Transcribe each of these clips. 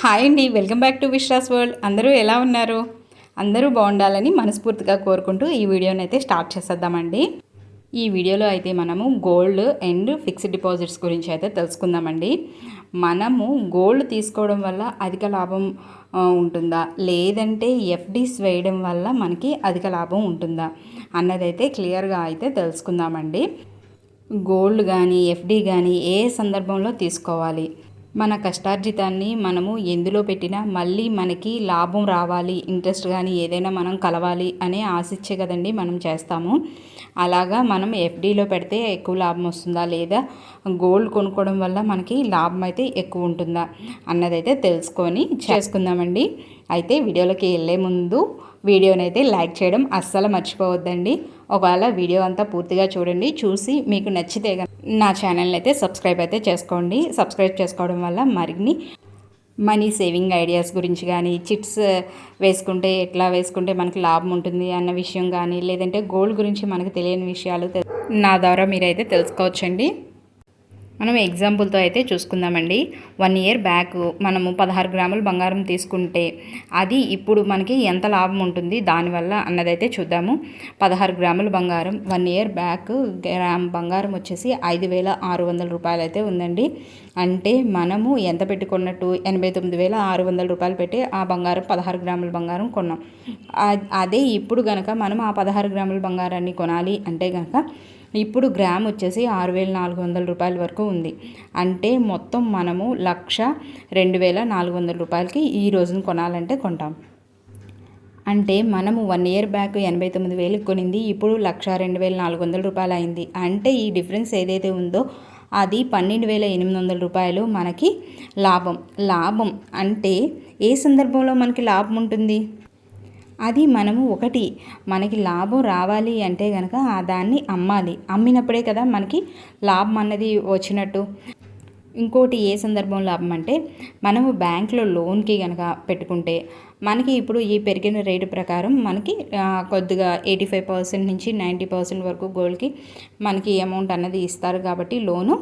Hi అండి welcome back to Vishwas world. అందరూ ఎలా ఉన్నారు? అందరూ బాగుండాలని మనస్ఫూర్తిగా కోరుకుంటూ ఈ వీడియోని అయితే స్టార్ట్ చేసేద్దామండి. ఈ వీడియోలో అయితే మనము గోల్డ్ అండ్ ఫిక్స్డ్ డిపాజిట్స్ గురించి అయితే తెలుసుకుందామండి. మనము గోల్డ్ తీసుకోవడం వల్ల అధిక లాభం ఉంటుందా? లేదంటే ఎఫ్డీస్ వేయడం వల్ల మనకి అధిక లాభం ఉంటుందా? అన్నదైతే క్లియర్గా అయితే తెలుసుకుందామండి. గోల్డ్ కానీ ఎఫ్డీ కానీ ఏ సందర్భంలో తీసుకోవాలి? మన కష్టార్జితాన్ని మనము ఎందులో పెట్టినా మళ్ళీ మనకి లాభం రావాలి ఇంట్రెస్ట్ కానీ ఏదైనా మనం కలవాలి అనే ఆశిచ్చే కదండి మనం చేస్తాము. అలాగా మనం ఎఫ్డీలో పెడితే ఎక్కువ లాభం వస్తుందా లేదా? గోల్డ్ కొనుక్కోవడం వల్ల మనకి లాభం అయితే ఎక్కువ ఉంటుందా? అన్నదైతే తెలుసుకొని చేసుకుందామండి. అయితే వీడియోలోకి వెళ్ళే ముందు వీడియోని అయితే లైక్ చేయడం అస్సలు మర్చిపోవద్దండి. ఒకవేళ వీడియో అంతా పూర్తిగా చూడండి చూసి మీకు నచ్చితే నా ఛానల్ని అయితే సబ్స్క్రైబ్ అయితే చేసుకోండి. సబ్స్క్రైబ్ చేసుకోవడం వల్ల మరిన్ని మనీ సేవింగ్ ఐడియాస్ గురించి కానీ చిట్స్ వేసుకుంటే ఎట్లా వేసుకుంటే మనకి లాభం ఉంటుంది అన్న విషయం కానీ లేదంటే గోల్డ్ గురించి మనకు తెలియని విషయాలు నా ద్వారా మీరైతే తెలుసుకోవచ్చండి. మనం ఎగ్జాంపుల్తో అయితే చూసుకుందామండి. వన్ ఇయర్ బ్యాక్ మనము పదహారు గ్రాములు బంగారం తీసుకుంటే అది ఇప్పుడు మనకి ఎంత లాభం ఉంటుంది? దానివల్ల అన్నదైతే చూద్దాము. పదహారు గ్రాములు బంగారం వన్ ఇయర్ బ్యాక్ గ్రామ్ బంగారం వచ్చేసి ఐదు వేల ఆరు వందల రూపాయలు అయితే ఉందండి. అంటే మనము ఎంత పెట్టుకున్నట్టు? ఎనభై తొమ్మిది వేల ఆరు వందల రూపాయలు పెట్టి ఆ బంగారం పదహారు గ్రాముల బంగారం కొన్నాం. అదే ఇప్పుడు గనక మనం ఆ పదహారు గ్రాముల బంగారాన్ని కొనాలి అంటే కనుక ఇప్పుడు గ్రామ్ వచ్చేసి ఆరు వేల నాలుగు వందల రూపాయల వరకు ఉంది. అంటే మొత్తం మనము లక్ష రెండు వేల నాలుగు వందల రూపాయలకి ఈ రోజున కొనాలంటే కొంటాం. అంటే మనము వన్ ఇయర్ బ్యాక్ ఎనభై తొమ్మిది వేలకు కొనింది ఇప్పుడు లక్ష రెండు వేల నాలుగు వందల రూపాయలు అయింది. అంటే ఈ డిఫరెన్స్ ఏదైతే ఉందో అది పన్నెండు వేల ఎనిమిది వందల రూపాయలు మనకి లాభం. లాభం అంటే ఏ సందర్భంలో మనకి లాభం ఉంటుంది? అది మనము ఒకటి. మనకి లాభం రావాలి అంటే కనుక ఆ దాన్ని అమ్మాలి. అమ్మినప్పుడే కదా మనకి లాభం అన్నది వచ్చినట్టు. ఇంకోటి ఏ సందర్భం లాభం అంటే మనము బ్యాంకులో లోన్కి కనుక పెట్టుకుంటే మనకి ఇప్పుడు ఈ పెరిగిన రేటు ప్రకారం మనకి కొద్దిగా ఎయిటీ ఫైవ్ పర్సెంట్ నుంచి నైంటీ పర్సెంట్ వరకు గోల్డ్కి మనకి అమౌంట్ అన్నది ఇస్తారు కాబట్టి లోను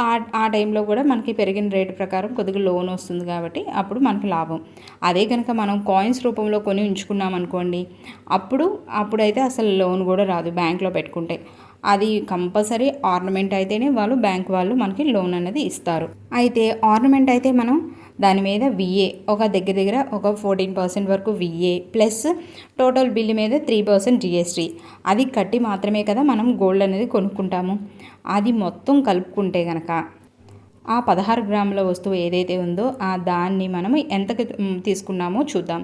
ఆ ఆ టైంలో కూడా మనకి పెరిగిన రేటు ప్రకారం కొద్దిగా లోన్ వస్తుంది కాబట్టి అప్పుడు మనకి లాభం. అదే కనుక మనం కాయిన్స్ రూపంలో కొని ఉంచుకున్నాం అనుకోండి అప్పుడు అప్పుడైతే అసలు లోన్ కూడా రాదు బ్యాంక్లో పెట్టుకుంటే. అది కంపల్సరీ ఆర్నమెంట్ అయితేనే వాళ్ళు బ్యాంక్ వాళ్ళు మనకి లోన్ అనేది ఇస్తారు. అయితే ఆర్నమెంట్ అయితే మనం దాని మీద విఏ ఒక దగ్గర దగ్గర ఒక ఫోర్టీన్ పర్సెంట్ వరకు విఏ ప్లస్ టోటల్ బిల్ మీద త్రీ పర్సెంట్ జిఎస్టీ అది కట్టి మాత్రమే కదా మనం గోల్డ్ అనేది కొనుక్కుంటాము. అది మొత్తం కలుపుకుంటే కనుక ఆ పదహారు గ్రాముల వస్తువు ఏదైతే ఉందో ఆ దాన్ని మనం ఎంతకి తీసుకున్నామో చూద్దాం.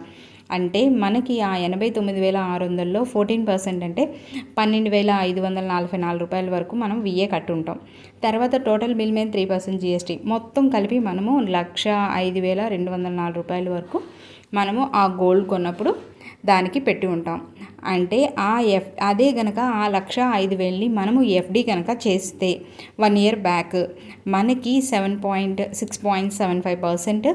అంటే మనకి ఆ ఎనభై తొమ్మిది వేల ఆరు వందల్లో ఫోర్టీన్ పర్సెంట్ అంటే పన్నెండు వేల ఐదు వందల నలభై నాలుగు రూపాయల వరకు మనం విఏ కట్టుంటాం. తర్వాత టోటల్ బిల్ మీద త్రీ పర్సెంట్ జిఎస్టీ మొత్తం కలిపి మనము లక్ష ఐదు వేల రెండు వందల నాలుగు రూపాయల వరకు మనము ఆ గోల్డ్ కొన్నప్పుడు దానికి పెట్టి ఉంటాం. అంటే ఆ ఎఫ్ అదే గనక ఆ లక్ష ఐదు వేలని మనము ఎఫ్డి కనుక చేస్తే వన్ ఇయర్ బ్యాక్ మనకి seven point six point seven five percent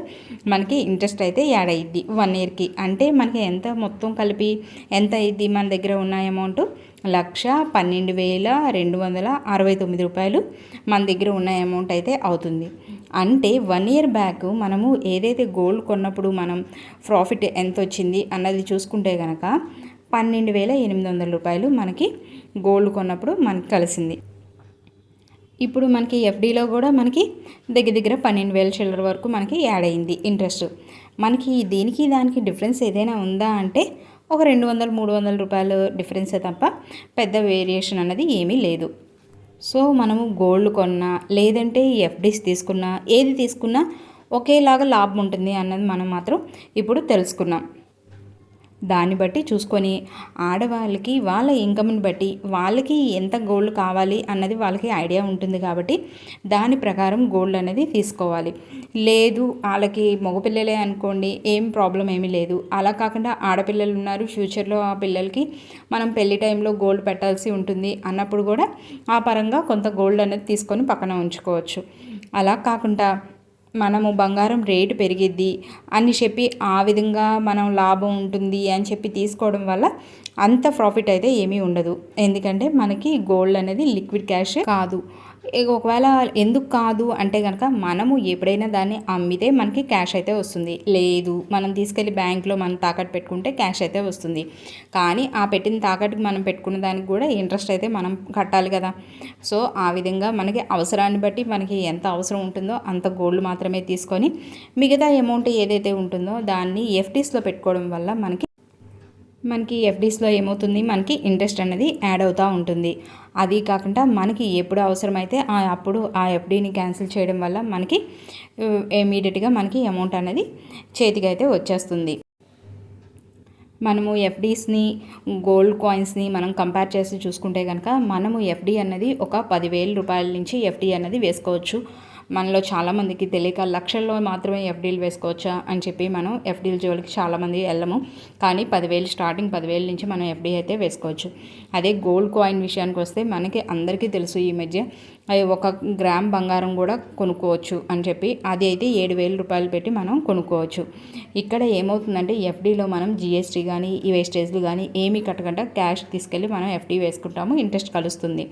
మనకి ఇంట్రెస్ట్ అయితే యాడ్ అయ్యిద్ది వన్ ఇయర్కి. అంటే మనకి ఎంత మొత్తం కలిపి ఎంత అయ్యిద్ది మన దగ్గర ఉన్న అమౌంట్? లక్ష పన్నెండు వేల రెండు వందల అరవై తొమ్మిది రూపాయలు మన దగ్గర ఉన్న అమౌంట్ అయితే అవుతుంది. అంటే వన్ ఇయర్ బ్యాక్ మనము ఏదైతే గోల్డ్ కొన్నప్పుడు మనం ప్రాఫిట్ ఎంత వచ్చింది అన్నది చూసుకుంటే కనుక పన్నెండు వేల ఎనిమిది వందల రూపాయలు మనకి గోల్డ్ కొన్నప్పుడు మనకి కలిసింది. ఇప్పుడు మనకి ఎఫ్డీలో కూడా మనకి దగ్గర దగ్గర పన్నెండు వేల చిల్లర వరకు మనకి యాడ్ అయింది ఇంట్రెస్ట్. మనకి దీనికి దానికి డిఫరెన్స్ ఏదైనా ఉందా అంటే ఒక రెండు వందల మూడు వందల రూపాయలు డిఫరెన్సే తప్ప పెద్ద వేరియేషన్ అన్నది ఏమీ లేదు. సో మనము గోల్డ్ కొన్నా లేదంటే ఎఫ్డీస్ తీసుకున్నా ఏది తీసుకున్నా ఒకేలాగా లాభం ఉంటుంది అన్నది మనం మాత్రం ఇప్పుడు తెలుసుకున్నాం. దాన్ని బట్టి చూసుకొని ఆడవాళ్ళకి వాళ్ళ ఇన్కమ్ని బట్టి వాళ్ళకి ఎంత గోల్డ్ కావాలి అన్నది వాళ్ళకి ఐడియా ఉంటుంది కాబట్టి దాని ప్రకారం గోల్డ్ అనేది తీసుకోవాలి. లేదు వాళ్ళకి మగపిల్లలే అనుకోండి ఏం ప్రాబ్లం ఏమీ లేదు. అలా కాకుండా ఆడపిల్లలు ఉన్నారు ఫ్యూచర్లో ఆ పిల్లలకి మనం పెళ్ళి టైంలో గోల్డ్ పెట్టాల్సి ఉంటుంది అన్నప్పుడు కూడా ఆ పరంగా కొంత గోల్డ్ అనేది తీసుకొని పక్కన ఉంచుకోవచ్చు. అలా కాకుండా మనము బంగారం రేటు పెరిగిద్ది అని చెప్పి ఆ విధంగా మనం లాభం ఉంటుంది అని చెప్పి తీసుకోవడం వల్ల అంత ప్రాఫిట్ అయితే ఏమీ ఉండదు. ఎందుకంటే మనకి గోల్డ్ అనేది లిక్విడ్ క్యాష్ కాదు. ఒకవేళ ఎందుకు కాదు అంటే కనుక మనము ఎప్పుడైనా దాన్ని అమ్మితే మనకి క్యాష్ అయితే వస్తుంది. లేదు మనం తీసుకెళ్ళి బ్యాంక్లో మనం తాకట్టు పెట్టుకుంటే క్యాష్ అయితే వస్తుంది. కానీ ఆ పెట్టిన తాకట్టుకి మనం పెట్టుకున్న దానికి కూడా ఇంట్రెస్ట్ అయితే మనం కట్టాలి కదా. సో ఆ విధంగా మనకి అవసరాన్ని బట్టి మనకి ఎంత అవసరం ఉంటుందో అంత గోల్డ్ మాత్రమే తీసుకొని మిగతా అమౌంట్ ఏదైతే ఉంటుందో దాన్ని ఎఫ్డీస్లో పెట్టుకోవడం వల్ల మనకి మనకి ఎఫ్డీస్లో ఏమవుతుంది? మనకి ఇంట్రెస్ట్ అనేది యాడ్ అవుతూ ఉంటుంది. అది కాకుండా మనకి ఎప్పుడు అవసరమైతే ఆ అప్పుడు ఆ ఎఫ్డీని క్యాన్సిల్ చేయడం వల్ల మనకి ఇమీడియట్గా మనకి అమౌంట్ అనేది చేతికి అయితే వచ్చేస్తుంది. మనము ఎఫ్డీస్ని గోల్డ్ కాయిన్స్ని మనం కంపేర్ చేసి చూసుకుంటే కనుక మనము ఎఫ్డీ అన్నది ఒక పదివేల రూపాయల నుంచి ఎఫ్డీ అన్నది వేసుకోవచ్చు. మనలో చాలామందికి తెలియక లక్షల్లో మాత్రమే ఎఫ్డీలు వేసుకోవచ్చా అని చెప్పి మనం ఎఫ్డీల జోలికి చాలామంది వెళ్ళము. కానీ పదివేలు స్టార్టింగ్ పదివేల నుంచి మనం ఎఫ్డీ అయితే వేసుకోవచ్చు. అదే గోల్డ్ కాయిన్ విషయానికి వస్తే మనకి అందరికీ తెలుసు ఈ మధ్య ఒక గ్రామ్ బంగారం కూడా కొనుక్కోవచ్చు అని చెప్పి అది అయితే ఏడు వేల రూపాయలు పెట్టి మనం కొనుక్కోవచ్చు. ఇక్కడ ఏమవుతుందంటే ఎఫ్డీలో మనం జిఎస్టీ కానీ ఈ వేస్టేజ్లు కానీ ఏమీ కట్టకుండా క్యాష్ తీసుకెళ్ళి మనం ఎఫ్డీ వేసుకుంటాము ఇంట్రెస్ట్ కలుస్తుంది.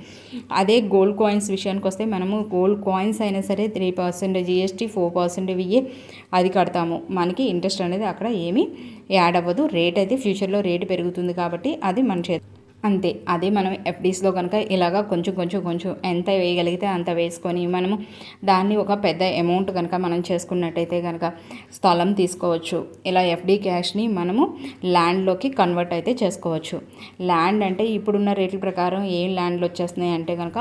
అదే గోల్డ్ కాయిన్స్ విషయానికి వస్తే మనము గోల్డ్ కాయిన్స్ అయినా సరే three percent GST four percent ఇవి అది కడతాము. మనకి ఇంట్రెస్ట్ అనేది అక్కడ ఏమీ యాడ్ అవ్వదు. రేట్ అయితే ఫ్యూచర్లో రేటు పెరుగుతుంది కాబట్టి అది మన చేతి అంతే. అదే మనం ఎఫ్డీస్లో కనుక ఇలాగా కొంచెం కొంచెం కొంచెం ఎంత వేయగలిగితే అంత వేసుకొని మనము దాన్ని ఒక పెద్ద అమౌంట్ కనుక మనం చేసుకున్నట్టయితే కనుక స్థలం తీసుకోవచ్చు. ఇలా ఎఫ్డీ క్యాష్ని మనము ల్యాండ్లోకి కన్వర్ట్ అయితే చేసుకోవచ్చు. ల్యాండ్ అంటే ఇప్పుడున్న రేట్ల ప్రకారం ఏం ల్యాండ్లు వచ్చేస్తున్నాయి అంటే కనుక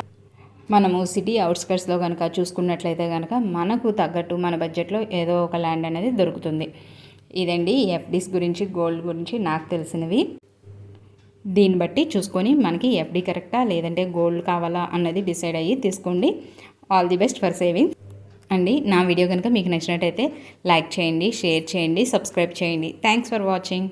మనము సిటీ అవుట్స్కట్స్లో కనుక చూసుకున్నట్లయితే కనుక మనకు తగ్గట్టు మన బడ్జెట్లో ఏదో ఒక ల్యాండ్ అనేది దొరుకుతుంది. ఇదండి ఎఫ్డీస్ గురించి గోల్డ్ గురించి నాకు తెలిసినవి. దీన్ని బట్టి చూసుకొని మనకి ఎఫ్డీ కరెక్టా లేదంటే గోల్డ్ కావాలా అన్నది డిసైడ్ అయ్యి తీసుకోండి. All the best for saving అండి నా వీడియో కనుక మీకు నచ్చినట్టయితే లైక్ చేయండి షేర్ చేయండి సబ్స్క్రైబ్ చేయండి. Thanks for watching